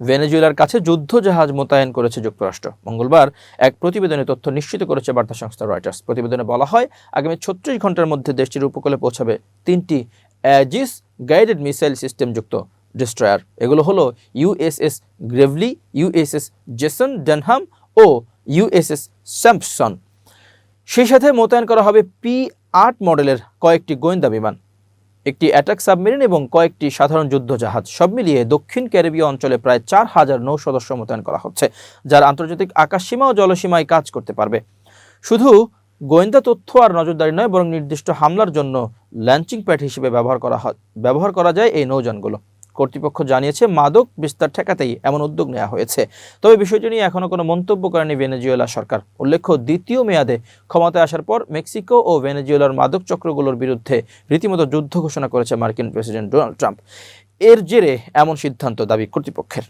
ভেনেজুয়েলার কাছে যুদ্ধ জাহাজ মোতায়েন করেছে যুক্তরাষ্ট্র। মঙ্গলবার এক প্রতিবেদনে তথ্য নিশ্চিত করেছে বার্তা সংস্থা রয়টার্স। প্রতিবেদনে বলা হয়, আগামী ছত্রিশ ঘণ্টার মধ্যে দেশটির উপকূলে পৌঁছাবে তিনটি অ্যাজিস গাইডেড মিসাইল সিস্টেম যুক্ত ডিস্ট্রয়ার। এগুলো হলো USS Gravely USS Jason Dunham ও ইউএসএস স্যাম্পসন। সেই সাথে মোতায়েন করা হবে পি আট মডেলের কয়েকটি গোয়েন্দা বিমান। একটি অ্যাটাক সাবমেরিন এবং কয়েকটি সাধারণ যুদ্ধ জাহাজ সব মিলিয়ে দক্ষিণ ক্যারিবীয় অঞ্চলে প্রায় চার হাজার নৌ সদস্য মোতায়েন করা হচ্ছে, যার আন্তর্জাতিক আকাশসীমা ও জলসীমায় কাজ করতে পারবে। শুধু গোয়েন্দা তথ্য আর নজরদারি নয়, বরং নির্দিষ্ট হামলার জন্য ল্যাঞ্চিং প্যাড হিসেবে ব্যবহার করা ব্যবহার করা যায় এই নৌযানগুলো। কর্তৃপক্ষ জানিয়েছে, মাদক বিস্তার ঠেকাতেই এমন উদ্যোগ নেওয়া হয়েছে। তবে বিষয়টি নিয়ে এখনও কোনো মন্তব্য করেনি ভেনেজুয়েলা সরকার। উল্লেখ্য, দ্বিতীয় মেয়াদে ক্ষমতায় আসার পর মেক্সিকো ও ভেনেজুয়েলার মাদক চক্রগুলোর বিরুদ্ধে রীতিমতো যুদ্ধ ঘোষণা করেছে মার্কিন প্রেসিডেন্ট ডোনাল্ড ট্রাম্প। এর জেরে এমন সিদ্ধান্ত দাবি কর্তৃপক্ষের।